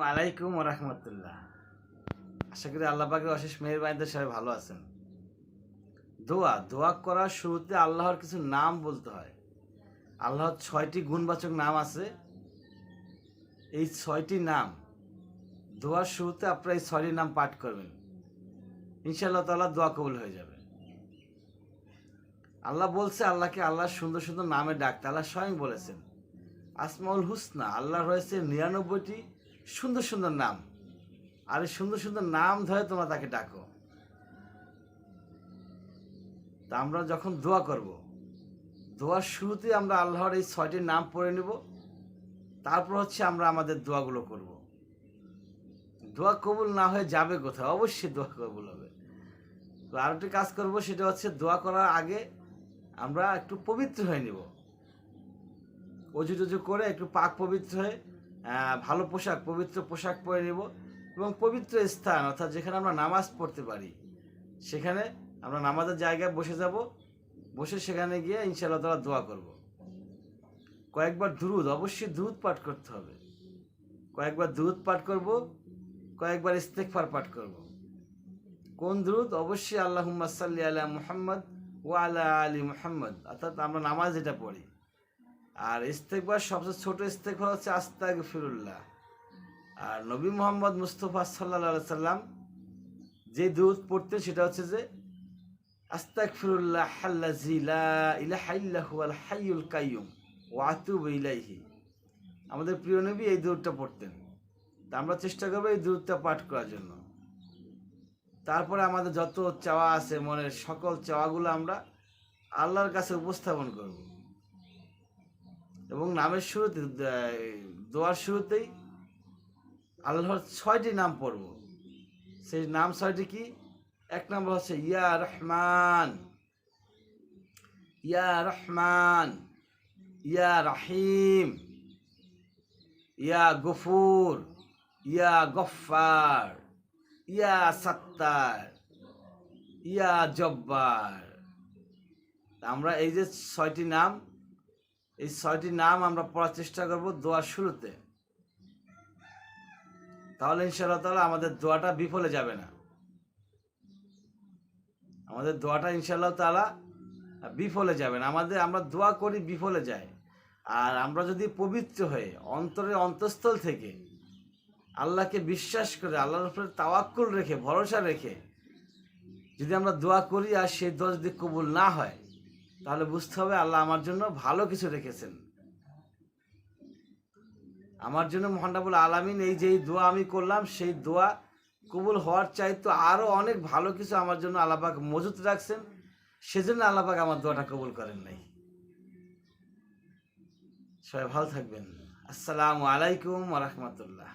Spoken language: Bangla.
আলাইকুম রহমতুল্লাহ। আশা করি আল্লাহ পাকের অশেষ মেহরবানিতে সবাই ভালো আছেন। দোয়া দোয়া করার শুরুতে আল্লাহর কিছু নাম বলতে হয়। আল্লাহর ছয়টি গুণবাচক নাম আছে। এই ছয়টি নাম, দোয়ার শুরুতে আপনারা এই ছয়টি নাম পাঠ করবেন। ইনশাআল্লাহ তাআলা দোয়া কবুল হয়ে যাবে। আল্লাহ বলছে, আল্লাহকে আল্লাহ সুন্দর সুন্দর নামে ডাকতে। আল্লাহ স্বয়ং বলেছেন, আসমাউল হুসনা আল্লাহ রয়েছে নিরানব্বইটি সুন্দর সুন্দর নাম। আর সুন্দর সুন্দর নাম ধরে তোমরা তাকে ডাকো। তা আমরা যখন দোয়া করব, দোয়ার শুরুতে আমরা আল্লাহর এই ছয়টি নাম পড়ে নেব। তারপর হচ্ছে আমরা আমাদের দোয়াগুলো করব। দোয়া কবুল না হয়ে যাবে কোথায়? অবশ্যই দোয়া কবুল হবে। তো আরেকটি কাজ করব, সেটা হচ্ছে দোয়া করার আগে আমরা একটু পবিত্র হয়ে নিব। অজু টজু করে একটু পাক পবিত্র হয়ে ভালো পোশাক, পবিত্র পোশাক পরে নেব এবং পবিত্র স্থান, অর্থাৎ যেখানে আমরা নামাজ পড়তে পারি, সেখানে আমরা নামাজের জায়গায় বসে যাব, বসে সেখানে গিয়ে ইনশাআল্লাহ তালা দোয়া করব। কয়েকবার দুরুদ, অবশ্যই দুরুদ পাঠ করতে হবে। কয়েকবার দুরুদ পাঠ করব, কয়েকবার ইস্তেকফার পাঠ করব। কোন দুরুদ? অবশ্যই আল্লাহ সাল্লি আলা মুহাম্মদ ও আলা আলী মুহাম্মদ, অর্থাৎ আমরা নামাজ যেটা পড়ি। আর ইস্তেকবার সবচেয়ে ছোট ইস্তেকবার হচ্ছে আস্তাগ ফিরুল্লাহ আর নবী মোহাম্মদ মুস্তফা সাল্লা সাল্লাম যে দুধ পড়তে সেটা হচ্ছে যে আস্তাক ফিরুল্লাহ হাল্লাজি লা ইলাহা ইল্লাহু আল হাইয়ুল কাইয়ুম ওয়া আতুবু ইলাইহি। আমাদের প্রিয় নবী এই দূরটা পড়তেন। তা আমরা চেষ্টা করব এই দূরটা পাঠ করার জন্য। তারপরে আমাদের যত চাওয়া আছে, মনের সকল চাওয়াগুলো আমরা আল্লাহর কাছে উপস্থাপন করব। এবং নামের শুরুতে দোয়ার শুরুতেই আল্লাহর ছয়টি নাম পড়ব। সেই নাম ছয়টি কি? এক নম্বর হচ্ছে ইয়া রহমান। ইয়া রহমান। ইয়া রাহিম। ইয়া গফুর। ইয়া গফার ইয়া সাত্তার। ইয়া জব্বার। আমরা এই যে ছয়টি নাম এই ছয়টি নাম আমরা পড়ার চেষ্টা করব দোয়ার শুরুতে। তাহলে ইনশাআল্লাহ তাআলা আমাদের দোয়াটা বিফলে যাবে না। আমাদের দোয়াটা ইনশাআল্লাহ তাআলা বিফলে যাবে না। আমাদের, আমরা দোয়া করি বিফলে যায়। আর আমরা যদি পবিত্র হয়ে অন্তরের অন্তঃস্থল থেকে আল্লাহকে বিশ্বাস করে, আল্লাহর উপরে তাওয়াক্কুল রেখে, ভরসা রেখে যদি আমরা দোয়া করি আর সেই দোয়া যদি কবুল না হয় তাহলে বুঝতে হবে আল্লাহ আমার জন্য ভালো কিছু রেখেছেন। আমার জন্য মহানবুল আলামিন এই যে এই দোয়া আমি করলাম, সেই দোয়া কবুল হওয়ার চাইতো আরও অনেক ভালো কিছু আমার জন্য আল্লাপাক মজুত রাখছেন। সেজন্য আল্লাপাক আমার দোয়াটা কবুল করেন নাই। সবাই ভালো থাকবেন। আসসালামু আলাইকুম রহমতুল্লাহ।